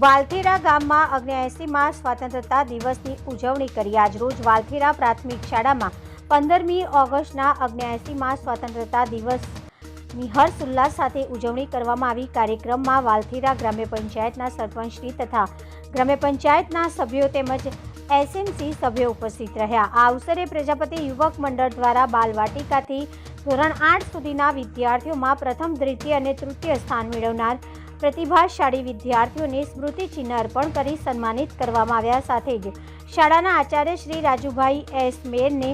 વાલથેરા ગામમાં અગ્નેએસીમાં સ્વતંત્રતા દિવસની ઉજવણી કરી. આજરોજ વાલથેરા પ્રાથમિક શાળામાં પંદરમી ઓગસ્ટના અગ્નેએસીમાં સ્વતંત્રતા દિવસની હર્ષોલ્લાસ સાથે ઉજવણી કરવામાં આવી. કાર્યક્રમમાં વાલથેરા ગ્રામ્ય પંચાયતના સરપંચશ્રી તથા ગ્રામ્ય પંચાયતના સભ્યો તેમજ એસએમસી સભ્યો ઉપસ્થિત રહ્યા. આ અવસરે પ્રજાપતિ યુવક મંડળ દ્વારા બાલવાટિકાથી ધોરણ આઠ સુધીના વિદ્યાર્થીઓમાં પ્રથમ, દ્વિતીય અને તૃતીય સ્થાન મેળવનાર પ્રતિભાશાળી વિદ્યાર્થીઓને સ્મૃતિચિહ્ન અર્પણ કરી સન્માનિત કરવામાં આવ્યા સાથે જ શાળાના આચાર્ય શ્રી રાજુભાઈ એસ મેરને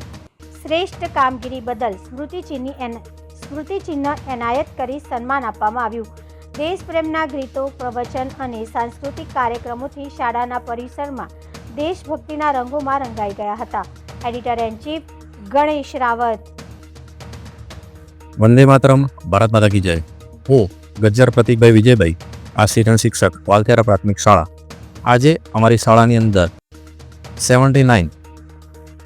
શ્રેષ્ઠ કામગીરી બદલ સ્મૃતિચિહ્ન એન સ્મૃતિચિહ્ન એનાયત કરી સન્માન આપવામાં આવ્યું. દેશપ્રેમના ગીતો પ્રવચન અને સાંસ્કૃતિક કાર્યક્રમોથી શાળાના પરિસરમાં દેશભક્તિના રંગોમાં રંગાઈ ગયા હતા. Editor in chief Ganesh Rawat. Vande Mataram Bharat Mata કી જય. હું. ગજ્જર પ્રતિકભાઈ વિજયભાઈ આસિસ્ટન્ટ શિક્ષક, વાલથેરા પ્રાથમિક શાળા. આજે અમારી શાળાની અંદર સેવન્ટી નાઇન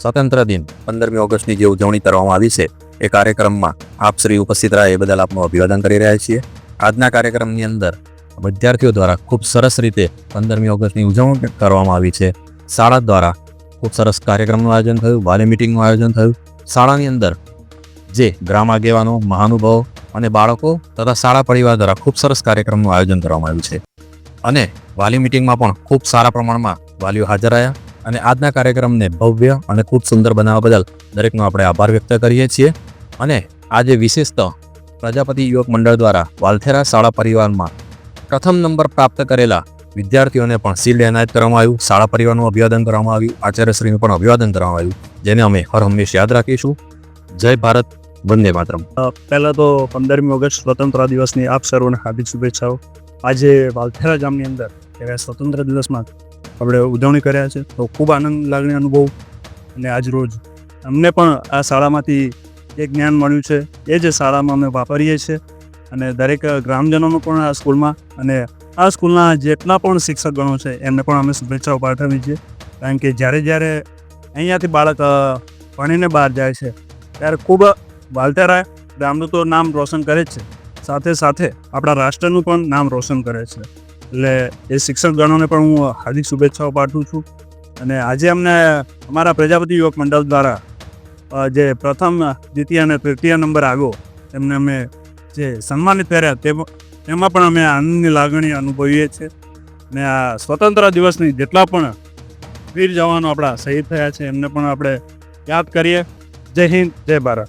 સ્વતંત્ર દિન પંદરમી ઓગસ્ટની જે ઉજવણી કરવામાં આવી છે, એ કાર્યક્રમમાં આપ શ્રી ઉપસ્થિત રહ્યા એ બદલ આપનું અભિવાદન કરી રહ્યા છીએ. આજના કાર્યક્રમની અંદર વિદ્યાર્થીઓ દ્વારા ખૂબ સરસ રીતે પંદરમી ઓગસ્ટની ઉજવણી કરવામાં આવી છે. શાળા દ્વારા ખૂબ સરસ કાર્યક્રમનું આયોજન થયું, વાલી મિટિંગનું આયોજન થયું. શાળાની અંદર જે ગ્રામ આગેવાનો, મહાનુભાવો અને બાળકો તથા શાળા પરિવાર દ્વારા ખૂબ સરસ કાર્યક્રમનું આયોજન કરવામાં આવ્યું છે. અને વાલી મિટિંગમાં પણ ખૂબ સારા પ્રમાણમાં વાલીઓ હાજર રહ્યા અને આજના કાર્યક્રમને ભવ્ય અને ખૂબ સુંદર બનાવવા બદલ દરેકનો આપણે આભાર વ્યક્ત કરીએ છીએ. અને આજે વિશેષત પ્રજાપતિ યુવક મંડળ દ્વારા વાલથેરા શાળા પરિવારમાં પ્રથમ નંબર પ્રાપ્ત કરેલા વિદ્યાર્થીઓને પણ શિલ્ડ એનાયત કરવામાં આવ્યું. શાળા પરિવારનું અભિવાદન કરવામાં આવ્યું. આચાર્યશ્રીનું પણ અભિવાદન કરવામાં આવ્યું, જેને અમે હર હંમેશ યાદ રાખીશું. જય ભારત. વંદે માતરમ. પહેલાં તો પંદરમી ઓગસ્ટ સ્વતંત્ર દિવસની આપ સર્વને હાર્દિક શુભેચ્છાઓ. આજે વાલથેરા ગામની અંદર, એવા સ્વતંત્ર દિવસમાં આપણે ઉજવણી કર્યા છે, તો ખૂબ આનંદ લાગણી અનુભવ. અને આજ રોજ અમને પણ આ શાળામાંથી એ જ્ઞાન મળ્યું છે, એ જ શાળામાં અમે વાપરીએ છીએ. અને દરેક ગ્રામજનોનો પણ આ સ્કૂલમાં, અને આ સ્કૂલના જેટલા પણ શિક્ષકગણો છે, એમને પણ અમે શુભેચ્છાઓ પાઠવીએ છીએ. કારણ કે જ્યારે જ્યારે અહીંયાથી બાળક ભણીને બહાર જાય છે, ત્યારે ખૂબ વાલતેરા ગામનું તો નામ રોશન કરે જ છે. સાથે સાથે આપણા રાષ્ટ્રનું પણ નામ રોશન કરે છે. એટલે એ શિક્ષક ગણોને પણ હું હાર્દિક શુભેચ્છાઓ પાઠવું છું. અને આજે અમને અમારા પ્રજાપતિ યુવક મંડળ દ્વારા જે પ્રથમ, દ્વિતીય અને તૃતીય નંબર આવ્યો એમને અમે જે સન્માનિત કર્યા તે તેમાં પણ અમે આનંદની લાગણી અનુભવીએ છીએ. અને આ સ્વતંત્ર દિવસની જેટલા પણ વીર જવાનો આપણા શહીદ થયા છે, એમને પણ આપણે યાદ કરીએ. જય હિન્દ, જય ભારત.